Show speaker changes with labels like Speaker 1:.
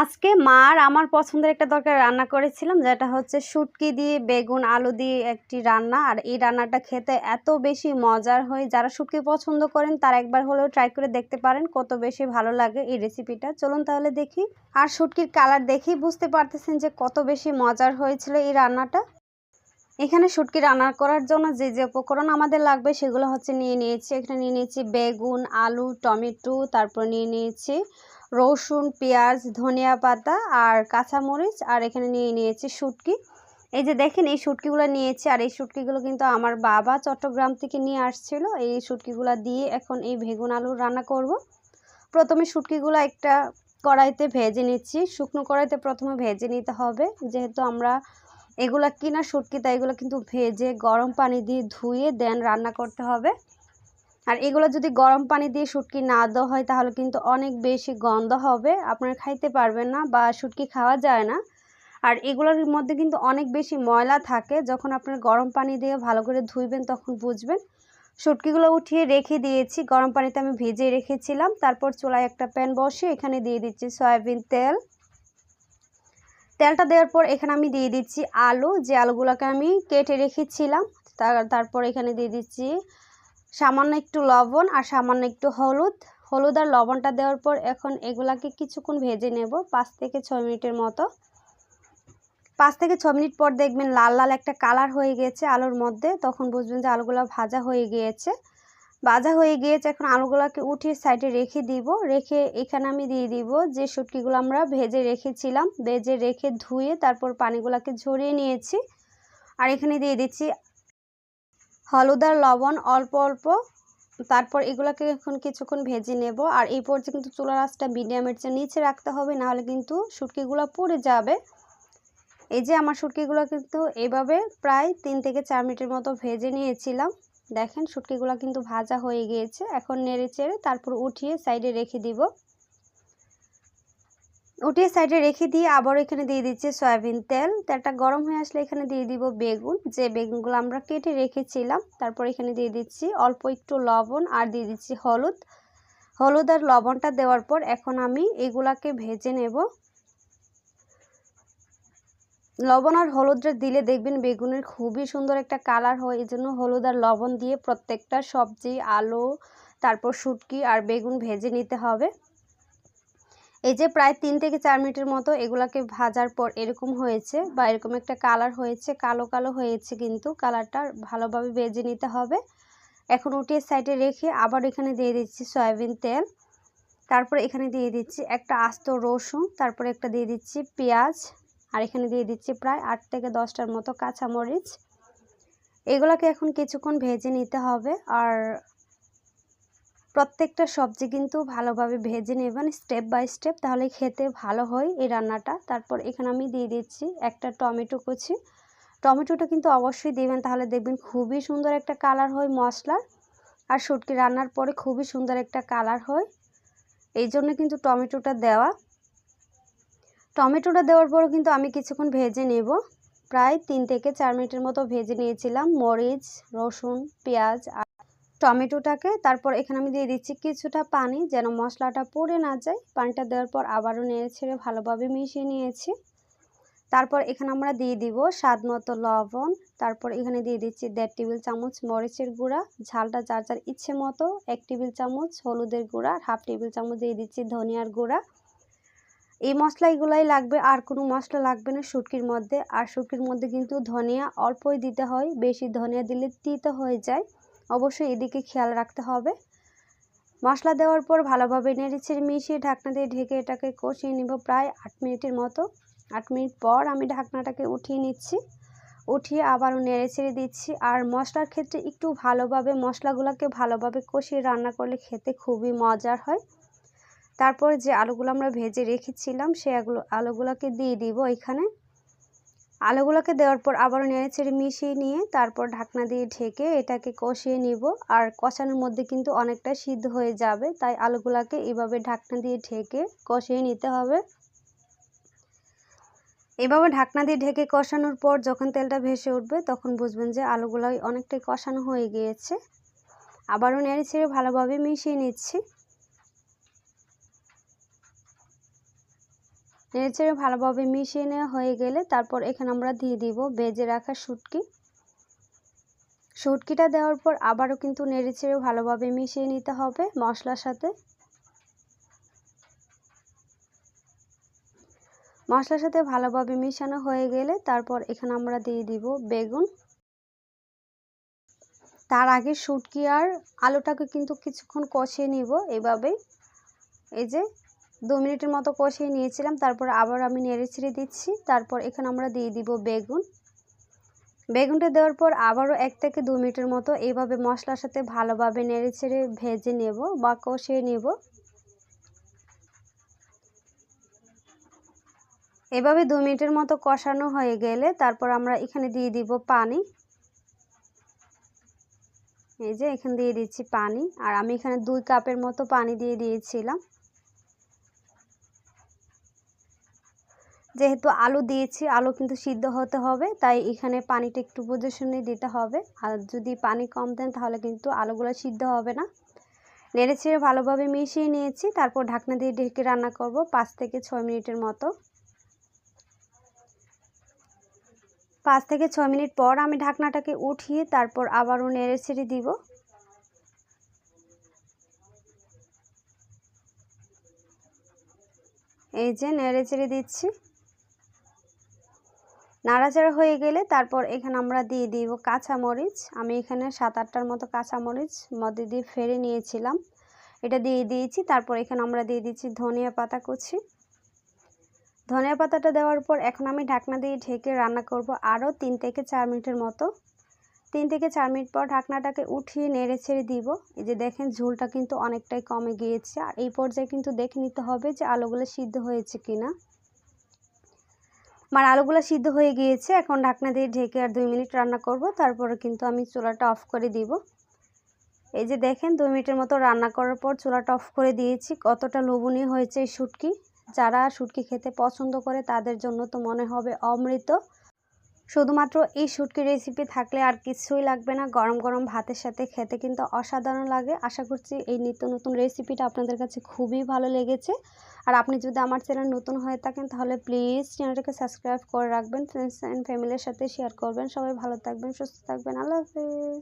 Speaker 1: আজকে মার আমার পছন্দের একটা দরকার রান্না করেছিলাম, যেটা হচ্ছে শুটকি দিয়ে, বেগুন, আলু দিয়ে একটি রান্না। আর এই রান্নাটা খেতে এত বেশি মজার হয়। যারা শুটকি পছন্দ করেন, তারা একবার হলেও ট্রাই করে দেখতে পারেন কত বেশি ভালো লাগে এই রেসিপিটা চলুন তাহলে দেখি। আর শুটকির কালার দেখেই বুঝতে পারতেছেন যে কত বেশি মজার হয়েছিল এই রান্নাটা। এখানে শুটকি রান্না করার জন্য যে যে উপকরণ আমাদের লাগবে, সেগুলো হচ্ছে নিয়ে নিয়েছি। এখানে নিয়ে নিয়েছি বেগুন, আলু, টমেটো, তারপর নিয়ে নিয়েছি রসুন, পেঁয়াজ, ধনিয়া পাতা আর কাঁচামরিচ, আর এখানে নিয়ে নিয়েছি শুটকি। এই যে দেখেন, এই শুটকিগুলো নিয়েছি, আর এই শুটকিগুলো কিন্তু আমার বাবা চট্টগ্রাম থেকে নিয়ে আসছিল। এই শুটকিগুলো দিয়ে এখন এই বেগুন আলু রান্না করব। প্রথমে শুটকিগুলো একটা কড়াইতে ভেজে নিচ্ছি। শুকনো কড়াইতে প্রথমে ভেজে নিতে হবে। যেহেতু আমরা এগুলা কিনা শুটকি, তাই এগুলো কিন্তু ভেজে গরম পানি দিয়ে ধুয়ে দেন রান্না করতে হবে। আর এগুলো যদি গরম পানি দিয়ে শুটকি না দেওয়া হয়, তাহলে কিন্তু অনেক বেশি গন্ধ হবে। আপনারা খাইতে পারবেন না বা শুটকি খাওয়া যায় না। আর এগুলোর মধ্যে কিন্তু অনেক বেশি ময়লা থাকে। যখন আপনার গরম পানি দিয়ে ভালো করে ধুইবেন, তখন বুঝবেন। শুটকিগুলো উঠিয়ে রেখে দিয়েছি। গরম পানিতে আমি ভেজে রেখেছিলাম। তারপর চুলায় একটা প্যান বসে এখানে দিয়ে দিচ্ছি সয়াবিন তেল। তেলটা দেওয়ার পর এখানে আমি দিয়ে দিচ্ছি আলু। যে আলুগুলোকে আমি কেটে রেখেছিলাম তারপর এখানে দিয়ে দিচ্ছি সামান্য একটু লবণ আর সামান্য একটু হলুদ। হলুদ আর লবণটা দেওয়ার পর এখন এগুলাকে কিছুক্ষণ ভেজে নেব পাঁচ থেকে ছয় মিনিটের মতো। পাঁচ থেকে ছ মিনিট পর দেখবেন লাল লাল একটা কালার হয়ে গিয়েছে আলুর মধ্যে। তখন বুঝবেন যে আলুগুলো ভাজা হয়ে গিয়েছে। ভাজা হয়ে গিয়েছে, এখন আলুগুলোকে উঠিয়ে সাইডে রেখে দিব। রেখে এখানে আমি দিয়ে দিব যে শুটকিগুলো আমরা ভেজে রেখেছিলাম। ভেজে রেখে ধুয়ে তারপর পানিগুলোকে ঝরিয়ে নিয়েছি। আর এখানে দিয়ে দিচ্ছি হলুদ আর লবণ অল্প অল্প। তারপর এগুলোকে এখন কিছুক্ষণ ভেজে নেব। আর এই পর্যায়ে কিন্তু চুলার আঁচটা মিডিয়ামের চেয়ে নিচে রাখতে হবে, নাহলে কিন্তু শুটকিগুলো পুড়ে যাবে। এই যে আমার শুটকিগুলো কিন্তু এভাবে প্রায় তিন থেকে চার মিনিটের মতো ভেজে নিয়েছিলাম। দেখেন শুটকিগুলো কিন্তু ভাজা হয়ে গিয়েছে। এখন নেড়ে চেড়ে তারপর উঠিয়ে সাইডে রেখে দিব। উঠিয়ে সাইডে রেখে দিয়ে আবার এখানে দিয়ে দিচ্ছি সয়াবিন তেল। তেলটা গরম হয়ে আসলে এখানে দিয়ে দিব বেগুন। যে বেগুনগুলো আমরা কেটে রেখেছিলাম, তারপর এখানে দিয়ে দিচ্ছি অল্প একটু লবণ আর দিয়ে দিচ্ছি হলুদ। হলুদ আর লবণটা দেওয়ার পর এখন আমি এগুলাকে ভেজে নেব। লবণ আর হলুদটা দিলে দেখবেন বেগুনের খুবই সুন্দর একটা কালার হয় এই জন্য হলুদ আর লবণ দিয়ে প্রত্যেকটা সবজি, আলু, তারপর শুটকি আর বেগুন ভেজে নিতে হবে। এই যে প্রায় তিন থেকে চার মিনিটের মতো এগুলাকে ভাজার পর এরকম হয়েছে বা এরকম একটা কালার হয়েছে, কালো কালো হয়েছে কিন্তু কালারটা ভালোভাবে ভেজে নিতে হবে। এখন উঠিয়ে সাইডে রেখে আবার এখানে দিয়ে দিচ্ছি সয়াবিন তেল। তারপর এখানে দিয়ে দিচ্ছি একটা আস্ত রসুন, তারপরে একটা দিয়ে দিচ্ছি পেঁয়াজ, আর এখানে দিয়ে দিচ্ছি প্রায় আট থেকে দশটার মতো কাঁচামরিচ। এগুলোকে এখন কিছুক্ষণ ভেজে নিতে হবে, আর প্রত্যেকটা সবজি কিন্তু ভালোভাবে ভেজে নেবেন স্টেপ বাই স্টেপ তাহলে খেতে ভালো হয় এই রান্নাটা। তারপর এখানে আমি দিয়ে দিচ্ছি একটা টমেটো কুচি। টমেটোটা কিন্তু অবশ্যই দেবেন, তাহলে দেখবেন খুবই সুন্দর একটা কালার হয় মশলার। আর শুটকি রান্নার পরে খুবই সুন্দর একটা কালার হয়। এই জন্য কিন্তু টমেটোটা দেওয়া। টমেটোটা দেওয়ার পরও কিন্তু আমি কিছুক্ষণ ভেজে নেব। প্রায় তিন থেকে চার মিনিটের মতো ভেজে নিয়েছিলাম। মরিচ, রসুন, পেঁয়াজ টমেটোটাকে, তারপর এখানে আমি দিয়ে দিচ্ছি কিছুটা পানি যেন মশলাটা পড়ে না যায়। পানিটা দেওয়ার পর আবারও নেড়ে ছেড়ে ভালোভাবে মিশিয়ে নিয়েছি। তারপর এখানে আমরা দিয়ে দিব স্বাদ মতো লবণ। তারপর এখানে দিয়ে দিচ্ছি দেড় টেবিল চামচ মরিচের গুঁড়া। ঝালটা যার যার ইচ্ছে মতো এক টেবিল চামচ হলুদের গুঁড়া, হাফ টেবিল চামচ দিয়ে দিচ্ছি ধনিয়ার গুঁড়া। এই মশলা এগুলাই লাগবে, আর কোনো মশলা লাগবে না শুটকির মধ্যে। আর শুটকির মধ্যে কিন্তু ধনিয়া অল্পই দিতে হয়, বেশি ধনিয়া দিলে তিতে হয়ে যায়। অবশ্যই এদিকে খেয়াল রাখতে হবে। মশলা দেওয়ার পর ভালোভাবে নেড়েছেড়ে মিশিয়ে ঢাকনা দিয়ে ঢেকে এটাকে কষিয়ে নিব প্রায় আট মিনিটের মতো। আট মিনিট পর আমি ঢাকনাটাকে উঠিয়ে নিচ্ছি। উঠিয়ে আবারও নেড়ে ছেড়ে দিচ্ছি। আর মশলার ক্ষেত্রে একটু ভালোভাবে, মশলাগুলোকে ভালোভাবে কষিয়ে রান্না করলে খেতে খুবই মজার হয়। তারপরে যে আলুগুলো আমরা ভেজে রেখেছিলাম, সে আলুগুলোকে দিয়ে দিব এখানে। আলুগুলোকে দেওয়ার পর আবারও নেড়ে ছেড়ে মিশিয়ে নিয়ে তারপর ঢাকনা দিয়ে ঢেকে এটাকে কষিয়ে নিব। আর কষানোর মধ্যে কিন্তু অনেকটা সিদ্ধ হয়ে যাবে, তাই আলুগুলোকে এভাবে ঢাকনা দিয়ে ঢেকে কষিয়ে নিতে হবে। এভাবে ঢাকনা দিয়ে ঢেকে কষানোর পর যখন তেলটা ভেসে উঠবে, তখন বুঝবেন যে আলুগুলো অনেকটাই কষানো হয়ে গিয়েছে। আবারও নেড়ে ছেড়ে ভালোভাবে মিশিয়ে নিচ্ছি। নেড়েচেড়ে ভালোভাবে মিশিয়ে নেওয়া হয়ে গেলে তারপর এখানে আমরা দিয়ে দিব বেজে রাখা শুটকি। শুটকিটা দেওয়ার পর আবারও কিন্তু নেড়েচেড়ে ভালোভাবে মিশিয়ে নিতে হবে মশলার সাথে। মশলার সাথে ভালোভাবে মিশানো হয়ে গেলে তারপর এখানে আমরা দিয়ে দিব বেগুন। তার আগে শুটকি আর আলুটাকে কিন্তু কিছুক্ষণ কষিয়ে নিব এভাবেই। এই যে দু মিনিটের মতো কষিয়ে নিয়েছিলাম, তারপর আবার আমি নেড়ে ছেড়ে দিচ্ছি। তারপর এখানে আমরা দিয়ে দিব বেগুন। বেগুনটা দেওয়ার পর আবারও এক থেকে দু মিনিটের মতো এইভাবে মশলার সাথে ভালোভাবে নেড়ে ছেড়ে ভেজে নেব বা কষিয়ে নেব। এভাবে দু মিনিটের মতো কষানো হয়ে গেলে তারপর আমরা এখানে দিয়ে দিব পানি। এই যে এখানে দিয়ে দিচ্ছি পানি। আর আমি এখানে দুই কাপের মতো পানি দিয়ে দিয়েছিলাম। যেহেতু আলু দিয়েছি, আলু কিন্তু সিদ্ধ হতে হবে, তাই এখানে পানিটা একটু বুঝে দিতে হবে। আর যদি পানি কম দেন, তাহলে কিন্তু আলুগুলো সিদ্ধ হবে না। নেড়ে ছেড়ে ভালোভাবে মিশিয়ে নিয়েছি, তারপর ঢাকনা দিয়ে ঢেকে রান্না করব পাঁচ থেকে ছয় মিনিটের মতো। পাঁচ থেকে ছয় মিনিট পর আমি ঢাকনাটাকে উঠিয়ে তারপর আবারও নেড়ে ছেড়ে দিব। এই যে নেড়ে ছেড়ে দিচ্ছি। নাড়াচাড়া হয়ে গেলে তারপর এখানে আমরা দিয়ে দিব কাঁচামরিচ। আমি এখানে সাত আটটার মতো কাঁচামরিচ মধ্যে দিয়ে ফেরে নিয়েছিলাম। এটা দিয়ে দিয়েছি। তারপর এখানে আমরা দিয়ে দিচ্ছি ধনিয়া পাতা কুচি। ধনিয়া পাতাটা দেওয়ার পর এখন আমি ঢাকনা দিয়ে ঢেকে রান্না করব আরও তিন থেকে চার মিনিটের মতো। তিন থেকে চার মিনিট পর ঢাকনাটাকে উঠিয়ে নেড়ে ছেড়ে দিব। এই যে দেখেন ঝোলটা কিন্তু অনেকটাই কমে গিয়েছে। আর এই পর্যায়ে কিন্তু দেখে নিতে হবে যে আলুগুলো সিদ্ধ হয়েছে কিনা। আমার আলুগুলো সিদ্ধ হয়ে গিয়েছে, এখন ঢাকনা দিয়ে ঢেকে আর দুই মিনিট রান্না করব, তারপরে কিন্তু আমি চুলাটা অফ করে দিব। এই যে দেখেন, দুই মিনিটের মতো রান্না করার পর চুলাটা অফ করে দিয়েছি, কতটা লোভনীয় হয়েছে এই শুটকি। যারা শুটকি খেতে পছন্দ করে, তাদের জন্য তো মনে হবে অমৃত। শুধুমাত্র এই শুটকি রেসিপি থাকলে আর কিছুই লাগবে না। গরম গরম ভাতের সাথে খেতে কিন্তু অসাধারণ লাগে। আশা করছি এই নিত্য নতুন রেসিপিটা আপনাদের কাছে খুবই ভালো লেগেছে। আর আপনি যদি আমার চ্যানেল নতুন হয়ে থাকেন, তাহলে প্লিজ চ্যানেলটাকে সাবস্ক্রাইব করে রাখবেন। ফ্রেন্ডস অ্যান্ড ফ্যামিলির সাথে শেয়ার করবেন। সবাই ভালো থাকবেন, সুস্থ থাকবেন। আল্লাহ হাফেজ।